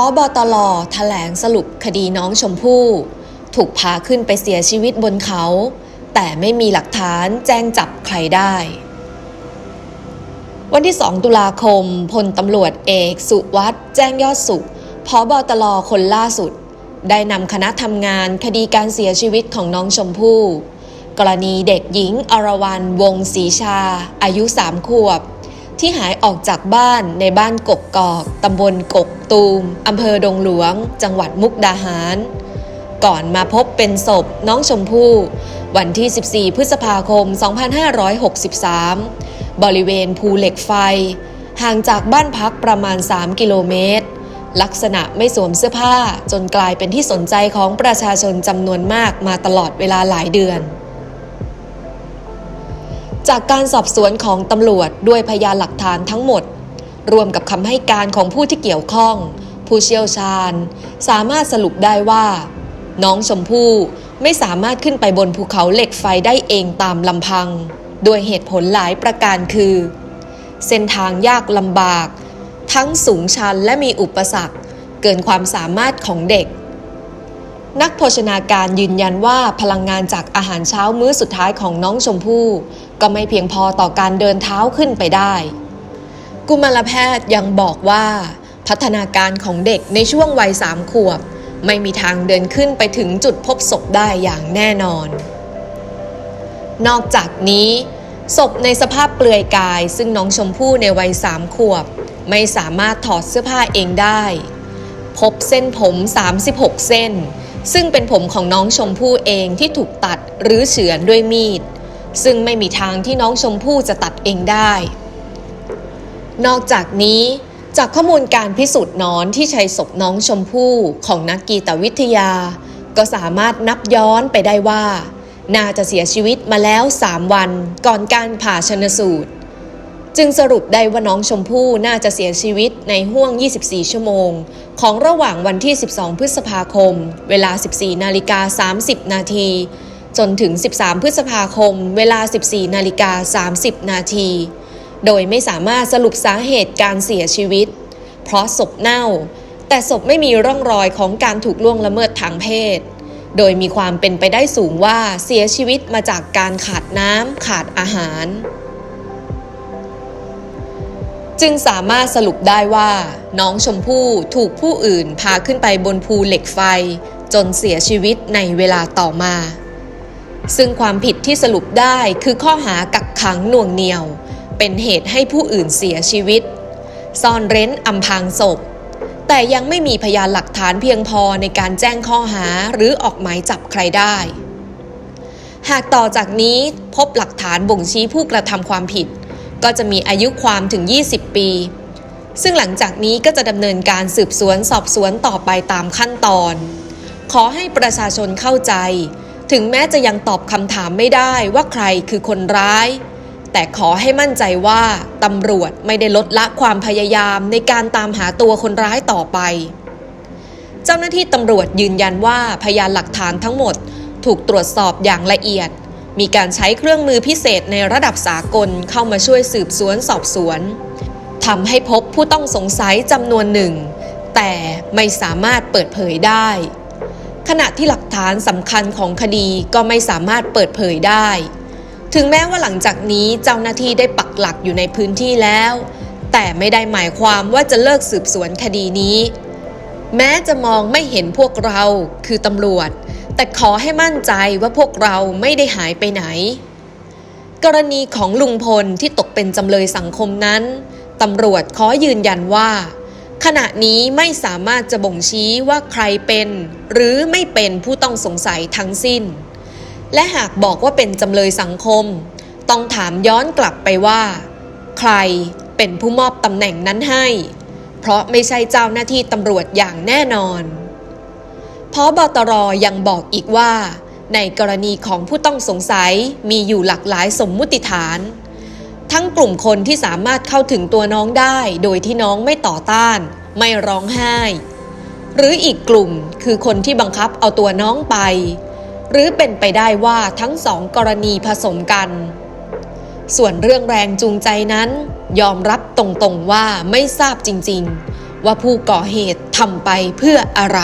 อบอตลอแถลงสรุปคดีน้องชมพู่ ถูกพาขึ้นไปเสียชีวิตบนเขา แต่ไม่มีหลักฐานแจ้งจับใครได้ วันที่ 2 ตุลาคม พลตำรวจเอกสุวัสด์แจ้งยอดสุขพอบอตลคนล่าสุด ได้นำคณะทำงานคดีการเสียชีวิตของน้องชมพู่ กรณีเด็กหญิงอรวรรณวงศรีชา อายุสามขวบ ที่หายออกจากบ้านในบ้านกกกอกตำบลกก ตูมอำเภอดงหลวง จังหวัดมุกดาหาร ก่อนมาพบเป็นศพน้องชมพู่ วันที่ 14 พฤษภาคม 2563 บริเวณภูเหล็กไฟ ห่างจากบ้านพักประมาณ 3 กิโลเมตร ลักษณะไม่สวมเสื้อผ้าจนกลายเป็นที่สนใจของประชาชนจำนวนมากมาตลอดเวลาหลายเดือนจากการสอบสวนของตำรวจด้วยพยานหลักฐานทั้งหมด รวมกับคำให้การของผู้ที่เกี่ยวข้อง ผู้เชี่ยวชาญ สามารถสรุปได้ว่า น้องชมพู่ไม่สามารถขึ้นไปบนภูเขาเหล็กไฟได้เองตามลำพัง โดยเหตุผลหลายประการคือ เส้นทางยากลำบาก ทั้งสูงชันและมีอุปสรรค เกินความสามารถของเด็ก นักโภชนาการยืนยันว่าพลังงานจากอาหารเช้ามื้อสุดท้ายของน้องชมพู่ ก็ไม่เพียงพอต่อการเดินเท้าขึ้นไปได้ กุมารแพทย์ยังบอกว่า พัฒนาการของเด็กในช่วงวัยสามขวบ ไม่มีทางเดินขึ้นไปถึงจุดพบศพได้อย่างแน่นอน นอกจากนี้ ศพในสภาพเปลือยกายซึ่งน้องชมพู่ในวัยสามขวบ ไม่สามารถถอดเสื้อผ้าเองได้ พบเส้นผม 36 เส้น ซึ่งเป็นผมของน้องชมพู่เองที่ถูกตัดหรือเฉือนด้วยมีด ซึ่งไม่มีทางที่น้องชมพู่จะตัดเองได้ นอกจากนี้จากข้อมูลการพิสูจน์นอนที่ใช้ศพน้องชมพู่ของนักกีตวิทยา ก็สามารถนับย้อนไปได้ว่า น่าจะเสียชีวิตมาแล้ว 3 วันก่อนการผ่าชนสูตร จึงสรุปได้ว่าน้องชมพู่น่าจะเสียชีวิตในห้วง 24 ชั่วโมง ของระหว่างวันที่ 12 พฤษภาคม เวลา 14 นาฬิกา 30 นาที จนถึง 13 พฤษภาคม เวลา 14 นาฬิกา 30 นาที โดยไม่สามารถสรุปสาเหตุการเสียชีวิต เพราะศพเน่า แต่ศพไม่มีร่องรอยของการถูกล่วงละเมิดทางเพศ โดยมีความเป็นไปได้สูงว่าเสียชีวิตมาจากการขาดน้ำขาดอาหาร จึงสามารถสรุปได้ว่า น้องชมพู่ถูกผู้อื่นพาขึ้นไปบนภูเหล็กไฟ จนเสียชีวิตในเวลาต่อมาซึ่งความผิดที่สรุปได้คือข้อหากักขังหน่วงเหนี่ยว เป็นเหตุให้ผู้อื่นเสียชีวิต ซ่อนเร้นอำพางศพ แต่ยังไม่มีพยานหลักฐานเพียงพอในการแจ้งข้อหาหรือออกหมายจับใครได้ หากต่อจากนี้พบหลักฐานบ่งชี้ผู้กระทำความผิด ก็จะมีอายุความถึง 20 ปี ซึ่งหลังจากนี้ก็จะดำเนินการสืบสวนสอบสวนต่อไปตามขั้นตอน ขอให้ประชาชนเข้าใจ ถึงแม้จะยังตอบคำถามไม่ได้ว่าใครคือคนร้าย แต่ขอให้มั่นใจว่าตำรวจไม่ได้ลดละความพยายามในการตามหาตัวคนร้ายต่อไป เจ้าหน้าที่ตำรวจยืนยันว่าพยานหลักฐานทั้งหมด ถูกตรวจสอบอย่างละเอียด มีการใช้เครื่องมือพิเศษในระดับสากลเข้ามาช่วยสืบสวนสอบสวนทำให้พบผู้ต้องสงสัยจำนวนหนึ่ง แต่ไม่สามารถเปิดเผยได้ ขณะที่หลักฐานสำคัญของคดีก็ไม่สามารถเปิดเผยได้ ถึงแม้ว่าหลังจากนี้เจ้าหน้าที่ได้ปักหลักอยู่ในพื้นที่แล้ว แต่ไม่ได้หมายความว่าจะเลิกสืบสวนคดีนี้ แม้จะมองไม่เห็นพวกเราคือตำรวจ แต่ขอให้มั่นใจว่าพวกเราไม่ได้หายไปไหน กรณีของลุงพลที่ตกเป็นจำเลยสังคมนั้นตำรวจขอยืนยันว่า ขณะนี้ไม่สามารถจะบ่งชี้ว่าใครเป็น หรือไม่เป็นผู้ต้องสงสัยทั้งสิ้น และหากบอกว่าเป็นจำเลยสังคม ต้องถามย้อนกลับไปว่า ใครเป็นผู้มอบตำแหน่งนั้นให้ เพราะไม่ใช่เจ้าหน้าที่ตำรวจอย่างแน่นอนพบตรยังบอกอีกว่า ในกรณีของผู้ต้องสงสัยมีอยู่หลากหลายสมมุติฐาน ทั้งกลุ่มคนที่สามารถเข้าถึงตัวน้องได้ โดยที่น้องไม่ต่อต้าน ไม่ร้องไห้ หรืออีกกลุ่มคือคนที่บังคับเอาตัวน้องไป หรือเป็นไปได้ว่าทั้งสองกรณีผสมกัน ส่วนเรื่องแรงจูงใจนั้น ยอมรับตรงๆว่าไม่ทราบจริงๆ ว่าผู้ก่อเหตุทำไปเพื่ออะไร